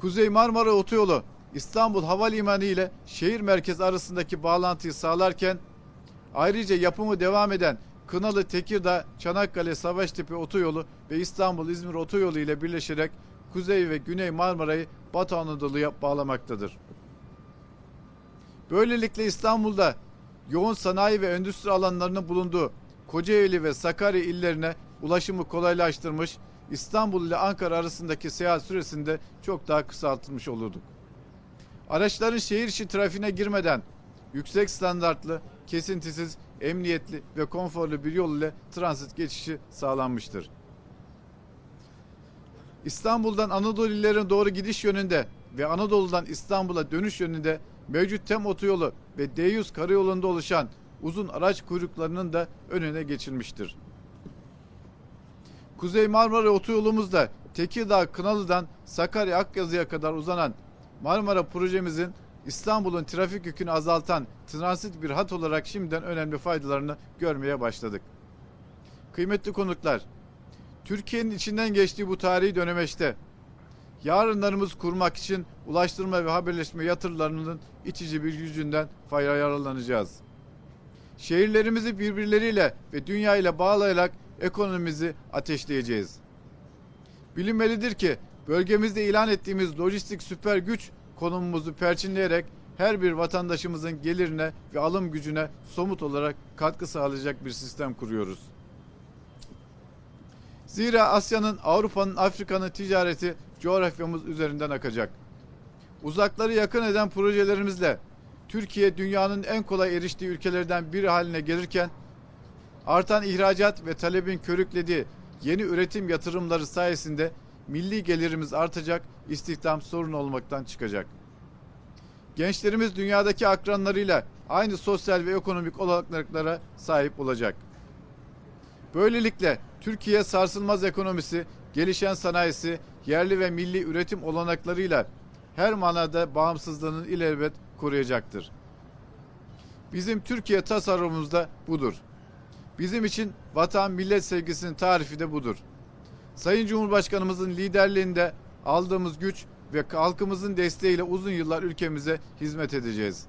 Kuzey Marmara Otoyolu İstanbul Havalimanı ile şehir merkezi arasındaki bağlantıyı sağlarken ayrıca yapımı devam eden Kınalı Tekirdağ Çanakkale Savaştepe Otoyolu ve İstanbul İzmir Otoyolu ile birleşerek Kuzey ve Güney Marmara'yı Batı Anadolu'ya bağlamaktadır. Böylelikle İstanbul'da yoğun sanayi ve endüstri alanlarının bulunduğu Kocaeli ve Sakarya illerine ulaşımı kolaylaştırmış, İstanbul ile Ankara arasındaki seyahat süresinde çok daha kısaltılmış olurduk. Araçların şehir içi trafiğine girmeden yüksek standartlı, kesintisiz, emniyetli ve konforlu bir yol ile transit geçişi sağlanmıştır. İstanbul'dan Anadolu illerine doğru gidiş yönünde ve Anadolu'dan İstanbul'a dönüş yönünde mevcut TEM otoyolu ve D100 karayolunda oluşan uzun araç kuyruklarının da önüne geçilmiştir. Kuzey Marmara otoyolumuzda Tekirdağ Kınalı'dan Sakarya Akyazı'ya kadar uzanan Marmara projemizin İstanbul'un trafik yükünü azaltan transit bir hat olarak şimdiden önemli faydalarını görmeye başladık. Kıymetli konuklar, Türkiye'nin içinden geçtiği bu tarihi dönemeçte yarınlarımız kurmak için ulaştırma ve haberleşme yatırımlarının itici bir gücünden faydalanacağız. Şehirlerimizi birbirleriyle ve dünya ile bağlayarak ekonomimizi ateşleyeceğiz. Bilinmelidir ki bölgemizde ilan ettiğimiz lojistik süper güç konumumuzu perçinleyerek her bir vatandaşımızın gelirine ve alım gücüne somut olarak katkı sağlayacak bir sistem kuruyoruz. Zira Asya'nın, Avrupa'nın, Afrika'nın ticareti coğrafyamız üzerinden akacak. Uzakları yakın eden projelerimizle Türkiye dünyanın en kolay eriştiği ülkelerden biri haline gelirken artan ihracat ve talebin körüklediği yeni üretim yatırımları sayesinde milli gelirimiz artacak, istihdam sorun olmaktan çıkacak. Gençlerimiz dünyadaki akranlarıyla aynı sosyal ve ekonomik olanaklara sahip olacak. Böylelikle Türkiye sarsılmaz ekonomisi, gelişen sanayisi, yerli ve milli üretim olanaklarıyla her manada bağımsızlığını ilelebet koruyacaktır. Bizim Türkiye tasarrufumuz da budur. Bizim için vatan millet sevgisinin tarifi de budur. Sayın Cumhurbaşkanımızın liderliğinde aldığımız güç ve halkımızın desteğiyle uzun yıllar ülkemize hizmet edeceğiz.